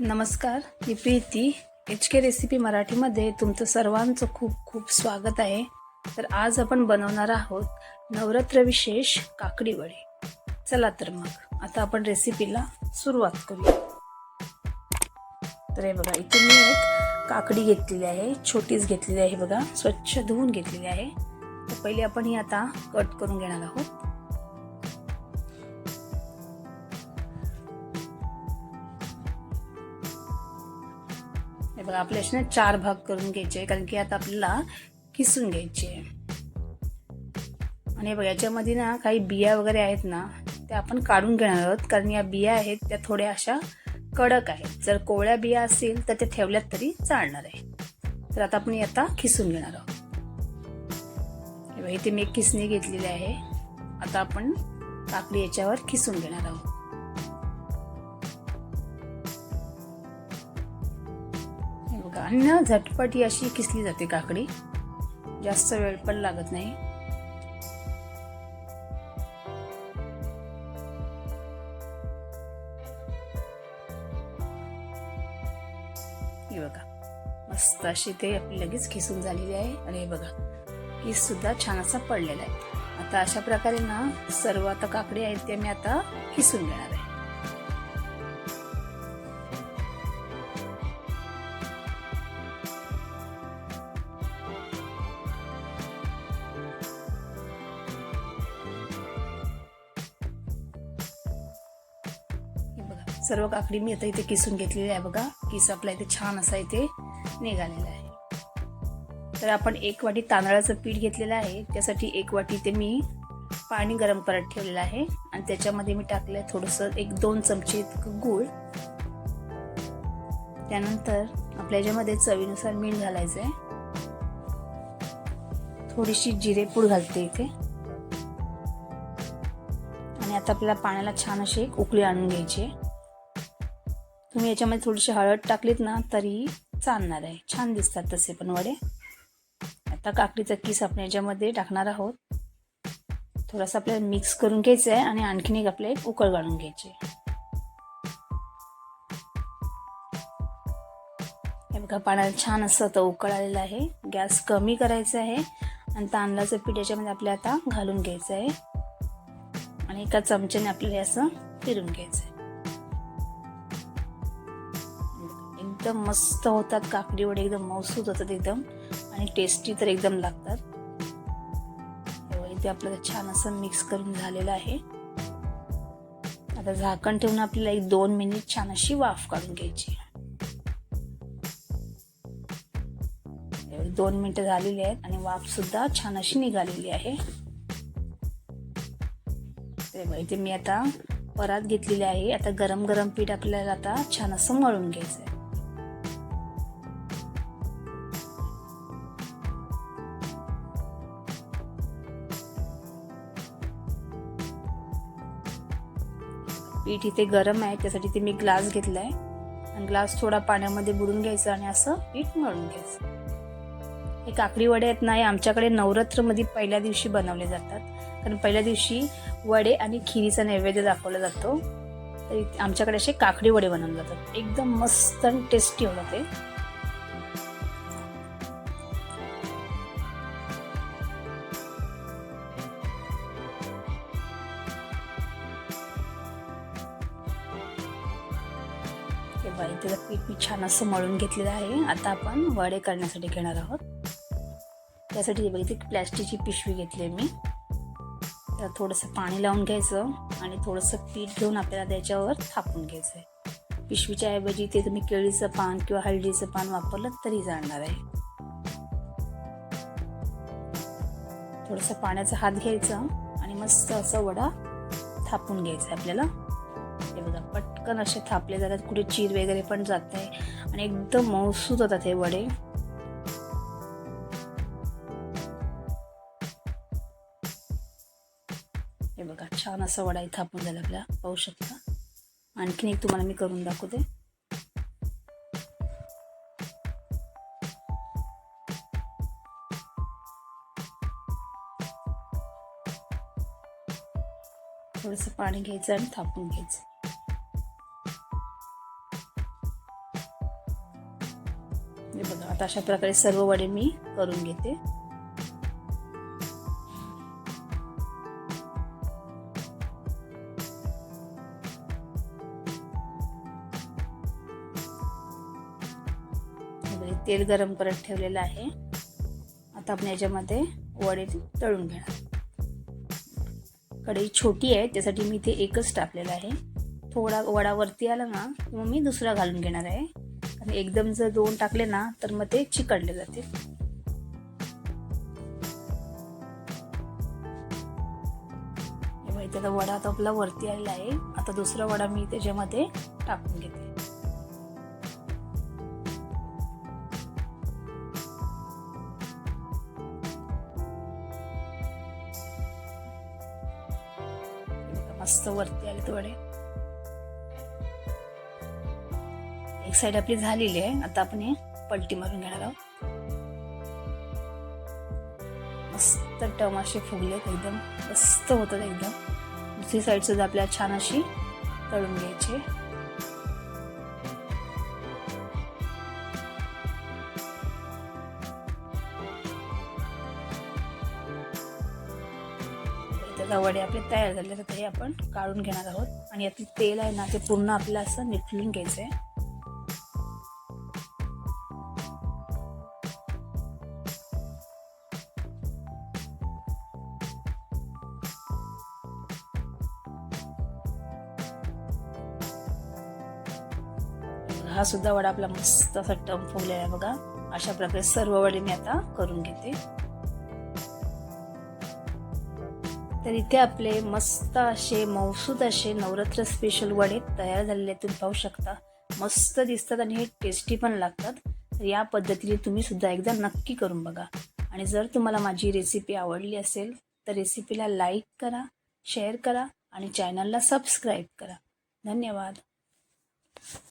नमस्कार मी Preeti. H K recipe मराठीमध्ये तुमचं सर्वांचं खूप खूप स्वागत आहे. तर आज आपण बनवणार आहोत नवरात्र विशेष काकडी वडे. चला तर मग आता आपण रेसिपीला सुरुवात करूया. तर हे बघा इथे मी एक काकडी घेतलेली आहे छोटीच घेतलेली आहे बघा स्वच्छ धुवून घेतलेली आहे. तर पहिले आपण ही आता कट करून घेणार आहोत. बघा आपल्या असे ना चार भाग करून घ्यायचे कारण की आता आपल्याला किसून घ्यायचे. आणि बघा याच्यामध्ये ना काही बिया वगैरे आहेत ना त्या आपण काढून घेणार आहोत कारण या बिया आहेत त्या थोड्या अशा कडक आहेत. जर कोवळ्या बिया असतील तर त्या ठेवल्यात तरी चालणार आहे. तर आता आपण आता खिसून घेणार आहोत. हे इथे मी एक किसणी घेतलेली आहे. आता आपण काकडी याच्यावर खिसून घेणार आहोत. आणि ना झटपट ही अशी किसली जाते काकडी. जास्त वेळ पण लागत नाही. हे बघा मस्त अशी ते आपली लगेच खिसून झालेली आहे. आणि हे बघा किस सुद्धा छान असा पडलेला आहे. आता अशा प्रकारे ना सर्व आता काकडी आहेत ते मी आता खिसून घेणार सर्व काकडी मी आता इथे किसून घेतलेली आहे बघा. किस आपला इथे छान असा इथे निघालेला आहे. तर आपण एक वाटी तांदळाचं पीठ घेतलेलं आहे. त्यासाठी एक वाटी ते मी पाणी गरम करत ठेवलेलं आहे. आणि त्याच्यामध्ये मी टाकलं आहे थोडंसं एक दोन चमचे इतकं गूळ. त्यानंतर आपल्या याच्यामध्ये चवीनुसार मीठ घालायचं आहे थोडीशी जिरेपूड घालते इथे. आणि आता आपल्याला पाण्याला छान अशी एक उकळी आणून घ्यायची आहे. तुम्ही याच्यामध्ये थोडीशी हळद टाकलीत ना तरी चालणार आहे. छान दिसतात तसे पण वडे. आता काकडीचा किस आपण याच्यामध्ये टाकणार आहोत. थोडासा आपल्याला मिक्स करून घ्यायचं आहे आणि आणखीन एक आपल्याला एक उकळ काढून घ्यायची. हे बघा पाण्याला छान असं आता उकळ आलेलं आहे. गॅस कमी करायचा आहे आणि तांदळाचं पीठ याच्यामध्ये आपल्याला आता घालून घ्यायचं आहे. आणि एका चमच्याने आपल्याला असं फिरून घ्यायचं आहे. एकदम मस्त होतात काकडी वडे एकदम मौसूद होतात एकदम. आणि टेस्टी तर एकदम लागतात. इथे आपल्याला छान असं मिक्स करून झालेलं आहे. आता झाकण ठेवून आपल्याला एक दोन मिनिट छान अशी वाफ काढून घ्यायची. दोन मिनिटं झालेली आहेत आणि वाफ सुद्धा छान अशी निघालेली आहे. इथे मी आता परात घेतलेली आहे. आता गरम गरम पीठ आपल्याला आता छान असं मळून घ्यायचं आहे पीठ इथे गरम आहे त्यासाठी ते मी ग्लास घेतलाय. आणि ग्लास थोडा पाण्यामध्ये बुडून घ्यायचा आणि असं पीठ मळून घ्यायचं. हे काकडी वडे आहेत ना हे आमच्याकडे नवरात्रमध्ये पहिल्या दिवशी बनवले जातात. कारण पहिल्या दिवशी वडे आणि खिरीचा नैवेद्य दाखवला जातो. तर आमच्याकडे असे काकडी वडे बनवले जातात. एकदम मस्त आणि टेस्टी होतात ते. तेव्हा त्याचं पीठ मी छान असं मळून घेतलेलं आहे. आता आपण वडे करण्यासाठी घेणार आहोत. त्यासाठी इथे प्लॅस्टिकची पिशवी घेतली आहे मी. तर थोडंसं पाणी लावून घ्यायचं आणि थोडंसं पीठ घेऊन आपल्याला त्याच्यावर थापून घ्यायचं आहे पिशवीच्या ऐवजी ते तुम्ही केळीचं पान किंवा हळदीचं पान वापरलं तरी जाणार आहे. थोडंसं पाण्याचा हात घ्यायचा आणि मस्त असं वडा थापून घ्यायचा आपल्याला. हे बघा पटकन असे थापले जातात कुठे चीर वगैरे पण जात नाही. आणि एकदम मौसूद होतात हे वडे. हे बघा छान असा वडा इथं आपण झाला आपल्याला पाहू शकता. आणखीन एक तुम्हाला मी करून दाखवते. थोडंसं पाणी घ्यायचं आणि थापून घ्यायचं. हे बघा आता अशा प्रकारे सर्व वडे मी करून घेते. तेल गरम करत ठेवलेलं आहे. आता आपण याच्यामध्ये वडे तळून घेणार. कढई छोटी आहे त्यासाठी मी इथे एकच टाकलेलं आहे. थोडा वडावरती आला ना मग मी दुसरा घालून घेणार आहे. आणि एकदम जर दोन टाकले ना तर मग ते चिकटले जातील त्याचा वडा आता आपला वरती आलेला आहे. आता दुसरा वडा मी त्याच्यामध्ये टाकून घेते. मस्त वरती आले वडे. एक साईड आपली झालेली आहे. आता आपण हे पलटी मारून घेणार आहोत. मस्त टम असे फुगलेत एकदम. मस्त होतात एकदम. दुसरी साईड सुद्धा आपल्याला छान अशी तळून घ्यायची त्याचा वडे आपले तयार झाले तर ते आपण काढून घेणार आहोत. आणि यातलं तेल आहे ना ते पूर्ण आपलं असं निथळून घ्यायचं आहे. हा सुद्धा वडा आपला मस्त असा टम फुगलेला आहे बघा. अशा प्रकारे सर्व वडे मी आता करून घेते. तर इथे आपले मस्त असे मौसूद असे नवरात्र स्पेशल वडे तयार झालेले आहेत तुम्ही पाहू शकता. मस्त दिसतात आणि हे टेस्टी पण लागतात. तर या पद्धतीने तुम्ही सुद्धा एकदा नक्की करून बघा. आणि जर तुम्हाला माझी रेसिपी आवडली असेल तर रेसिपीला लाईक करा शेअर करा आणि चॅनलला सबस्क्राईब करा. धन्यवाद.